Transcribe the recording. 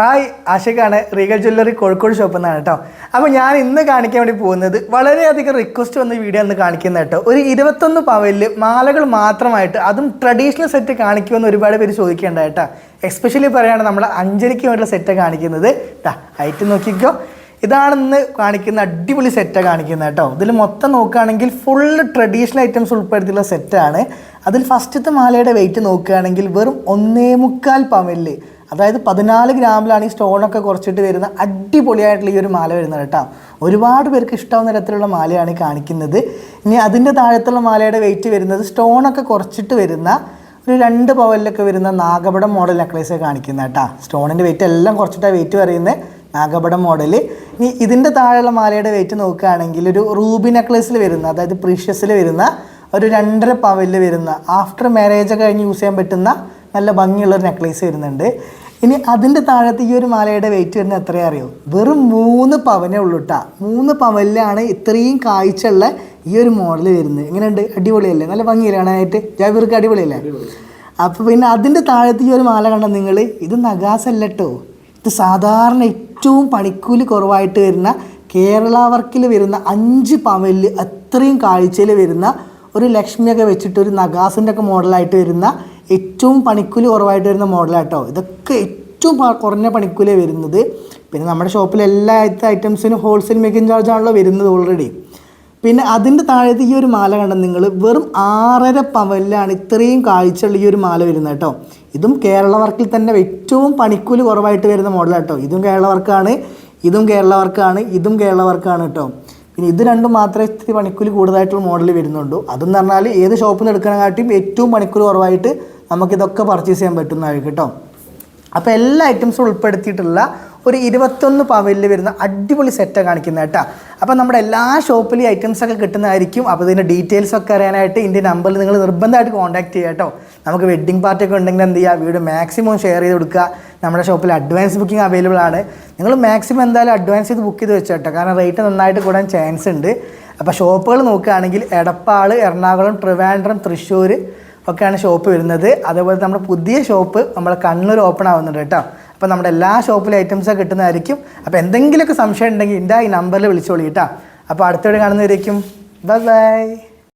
Hi ആഷിഖാണ് Regal jewellery Kozhikode shop എന്നാണ് കേട്ടോ. അപ്പോൾ ഞാൻ ഇന്ന് കാണിക്കാൻ വേണ്ടി പോകുന്നത് വളരെയധികം റിക്വസ്റ്റ് വന്ന വീഡിയോ ഒന്ന് കാണിക്കുന്നത് കേട്ടോ. ഒരു ഇരുപത്തൊന്ന് പവലിൽ മാലകൾ മാത്രമായിട്ട് അതും ട്രഡീഷണൽ സെറ്റ് കാണിക്കുമെന്ന് ഒരുപാട് പേര് ചോദിക്കേണ്ട കേട്ടോ. എസ്പെഷ്യലി പറയുകയാണ് നമ്മൾ അഞ്ചരയ്ക്ക് വേണ്ടിയുള്ള സെറ്റ് കാണിക്കുന്നത്. ട്ടാ ഹൈറ്റ് നോക്കിക്കോ. ഇതാണ് ഇന്ന് കാണിക്കുന്ന അടിപൊളി സെറ്റാണ് കാണിക്കുന്നത് കേട്ടോ. ഇതിൽ മൊത്തം നോക്കുകയാണെങ്കിൽ ഫുള്ള് ട്രഡീഷണൽ ഐറ്റംസ് ഉൾപ്പെടുത്തിയുള്ള സെറ്റാണ് അതിൽ ഫസ്റ്റത്തെ മാലയുടെ വെയിറ്റ് നോക്കുകയാണെങ്കിൽ വെറും ഒന്നേ മുക്കാൽ പവനിൽ അതായത് പതിനാല് ഗ്രാമിലാണ് ഈ സ്റ്റോണൊക്കെ കുറച്ചിട്ട് വരുന്ന അടിപൊളിയായിട്ടുള്ള ഈ ഒരു മാല വരുന്നത് കേട്ടോ. ഒരുപാട് പേർക്ക് ഇഷ്ടമാവുന്ന തരത്തിലുള്ള മാലയാണ് കാണിക്കുന്നത്. ഇനി അതിന്റെ താഴത്തുള്ള മാലയുടെ വെയിറ്റ് വരുന്നത് സ്റ്റോണൊക്കെ കുറച്ചിട്ട് വരുന്ന ഒരു രണ്ട് പവലിലൊക്കെ വരുന്ന നാഗപടം മോഡൽ നെക്ലേസ് കാണിക്കുന്നത് കേട്ടോ. സ്റ്റോണിന്റെ വെയിറ്റ് എല്ലാം കുറച്ചിട്ടാണ് വെയിറ്റ് പറയുന്നത് നാഗപടം മോഡൽ ഇനി ഇതിന്റെ താഴെയുള്ള മാലയുടെ വെയിറ്റ് നോക്കുകയാണെങ്കിൽ ഒരു റൂബി നെക്ലേസിൽ വരുന്ന അതായത് പ്രീഷ്യസിൽ വരുന്ന ഒരു രണ്ടര പവലിൽ വരുന്ന ആഫ്റ്റർ മാരേജ് കഴിഞ്ഞ് യൂസ് ചെയ്യാൻ പറ്റുന്ന നല്ല ഭംഗിയുള്ളൊരു നെക്ലേസ് വരുന്നുണ്ട്. ഇനി അതിന്റെ താഴത്ത് ഈ ഒരു മാലയുടെ വെയിറ്റ് വരുന്നത് എത്രയാ അറിയോ? വെറും മൂന്ന് പവനേ ഉള്ളൂ കേട്ടോ മൂന്ന് പവനിലാണ് ഇത്രയും കാഴ്ചയുള്ള ഈ ഒരു മോഡൽ വരുന്നത്. എങ്ങനെയുണ്ട്? അടിപൊളിയല്ലേ? നല്ല ഭംഗിയല്ലേ കാണാനായിട്ട്? ജാബിർക്ക് അടിപൊളിയല്ലേ? അപ്പോൾ പിന്നെ അതിന്റെ താഴത്ത് ഈ ഒരു മാല കണ്ട നിങ്ങൾ ഇത് നഗാസല്ല കേട്ടോ ഇത് സാധാരണ ഏറ്റവും പണിക്കൂലി കുറവായിട്ട് വരുന്ന കേരള വർക്കിൽ വരുന്ന അഞ്ച് പവനിൽ അത്രയും കാഴ്ചയിൽ വരുന്ന ഒരു ലക്ഷ്മിയൊക്കെ വെച്ചിട്ട് ഒരു നഗാസിന്റെ ഒക്കെ മോഡലായിട്ട് വരുന്ന ഏറ്റവും പണിക്കൂലി കുറവായിട്ട് വരുന്ന മോഡലാട്ടോ. ഇതൊക്കെ ഏറ്റവും കുറഞ്ഞ പണിക്കൂലേ വരുന്നത്. പിന്നെ നമ്മുടെ ഷോപ്പിൽ എല്ലാ ഐറ്റംസിനും ഹോൾസെയിൽ മേക്കിംഗ് ചാർജ് ആണല്ലോ വരുന്നത് ഓൾറെഡി പിന്നെ അതിന്റെ താഴത്ത് ഈ ഒരു മാല കണ്ട നിങ്ങൾ? വെറും ആറര പവനിലാണ് ഇത്രയും കാഴ്ചയുള്ള ഈ ഒരു മാല വരുന്നത് കേട്ടോ. ഇതും കേരള വർക്കിൽ തന്നെ ഏറ്റവും പണിക്കൂലി കുറവായിട്ട് വരുന്ന മോഡലാണ് കേട്ടോ ഇതും കേരള വർക്കാണ് ഇതും കേരള വർക്കാണ് ഇതും കേരള വർക്കാണ് കേട്ടോ. പിന്നെ ഇത് രണ്ടും മാത്രമേ ഇത്തിരി പണിക്കൂലി കൂടുതലായിട്ടുള്ള മോഡൽ വരുന്നുണ്ടോ അതെന്ന് പറഞ്ഞാൽ ഏത് ഷോപ്പിൽ നിന്ന് എടുക്കണകാട്ടിയും ഏറ്റവും പണിക്കൂലി കുറവായിട്ട് നമുക്കിതൊക്കെ പർച്ചേസ് ചെയ്യാൻ പറ്റുന്നതായിരിക്കും കേട്ടോ. അപ്പോൾ എല്ലാ ഐറ്റംസും ഉൾപ്പെടുത്തിയിട്ടുള്ള ഒരു ഇരുപത്തൊന്ന് പവലിൽ വരുന്ന അടിപൊളി സെറ്റാണ് കാണിക്കുന്നത് കേട്ടോ. അപ്പോൾ നമ്മുടെ എല്ലാ ഷോപ്പിലും ഐറ്റംസ് ഒക്കെ കിട്ടുന്നതായിരിക്കും. അപ്പോൾ ഇതിന്റെ ഡീറ്റെയിൽസ് ഒക്കെ അറിയാനായിട്ട് ഇതിന്റെ നമ്പറിൽ നിങ്ങൾ നിർബന്ധമായിട്ട് കോൺടാക്ട് ചെയ്യുക കേട്ടോ. നമുക്ക് വെഡ്ഡിംഗ് പാർട്ടി ഒക്കെ ഉണ്ടെങ്കിൽ എന്ത് ചെയ്യുക വീഡിയോ മാക്സിമം ഷെയർ ചെയ്ത് കൊടുക്കുക. നമ്മുടെ ഷോപ്പിൽ അഡ്വാൻസ് ബുക്കിംഗ് അവൈലബിൾ ആണ്. നിങ്ങൾ മാക്സിമം എന്തായാലും അഡ്വാൻസ് ചെയ്ത് ബുക്ക് ചെയ്ത് വെച്ചോ കേട്ടോ. കാരണം റേറ്റ് നന്നായിട്ട് കൂടാൻ ചാൻസ് ഉണ്ട്. അപ്പോൾ ഷോപ്പുകൾ നോക്കുകയാണെങ്കിൽ എടപ്പാൾ എറണാകുളം ട്രിവാൻഡ്രം തൃശ്ശൂർ ഒക്കെയാണ് ഷോപ്പ് വരുന്നത്. അതേപോലെ നമ്മുടെ പുതിയ ഷോപ്പ് നമ്മുടെ കണ്ണൂർ ഓപ്പൺ ആവുന്നുണ്ട് കേട്ടോ. അപ്പോൾ നമ്മുടെ എല്ലാ ഷോപ്പിലും ഐറ്റംസൊക്കെ കിട്ടുന്നതായിരിക്കും. അപ്പോൾ എന്തെങ്കിലുമൊക്കെ സംശയം ഉണ്ടെങ്കിൽ എന്റെ ഈ നമ്പറിൽ വിളിച്ചോളി കേട്ടോ. അപ്പോൾ അടുത്തോടെ കാണുന്നവരേക്കും. Bye bye